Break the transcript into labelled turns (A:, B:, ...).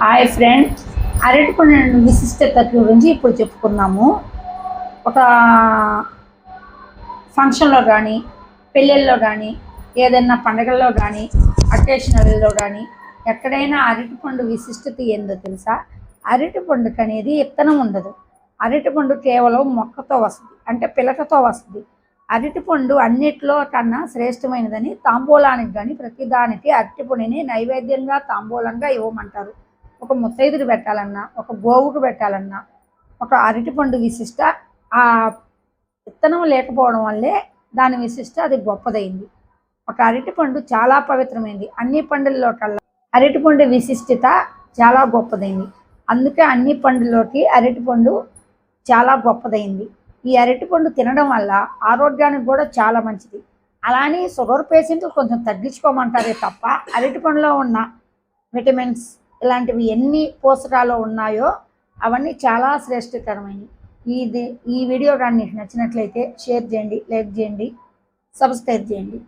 A: Hi friend అరటిపండు విశిష్టత గురించి ఇప్పుడు చెప్పుకున్నాము. ఒక ఫంక్షన్లో కానీ పెళ్ళిళ్ళలో కానీ ఏదైనా పండగల్లో కానీ అకేషనల్లో కానీ ఎక్కడైనా అరటిపండు విశిష్టత ఏందో తెలుసా? అరటిపండుకి అనేది ఇత్తనం ఉండదు. అరటిపండు కేవలం మొక్కతో వస్తుంది అంటే పిలకతో వస్తుంది. అరటిపండు అన్నిట్లో కన్నా శ్రేష్టమైనదని తాంబూలానికి కానీ ప్రతిదానికి అరటిపండుని నైవేద్యంగా తాంబూలంగా ఇవ్వమంటారు. ఒక ముత్తైదుడు పెట్టాలన్నా ఒక గోవుకు పెట్టాలన్నా ఒక అరటిపండు విశిష్ట ఆ విత్తనం లేకపోవడం వల్లే దాని విశిష్ట అది గొప్పదైంది. ఒక అరటిపండు చాలా పవిత్రమైంది. అన్ని పండుల్లో కల్లా అరటిపండు విశిష్టత చాలా గొప్పదైంది. అందుకే అన్ని పండులోకి అరటిపండు చాలా గొప్పదైంది. ఈ అరటిపండు తినడం వల్ల ఆరోగ్యానికి కూడా చాలా మంచిది. అలానే షుగర్ పేషెంట్లు కొంచెం తగ్గించుకోమంటారే తప్ప అరటిపండులో ఉన్న విటమిన్స్ ఇలాంటివి ఎన్ని పోషకాలు ఉన్నాయో అవన్నీ చాలా శ్రేష్టకరమైనవి. ఇది ఈ వీడియో కానీ మీకు నచ్చినట్లయితే షేర్ చేయండి లైక్ చేయండి సబ్స్క్రైబ్ చేయండి.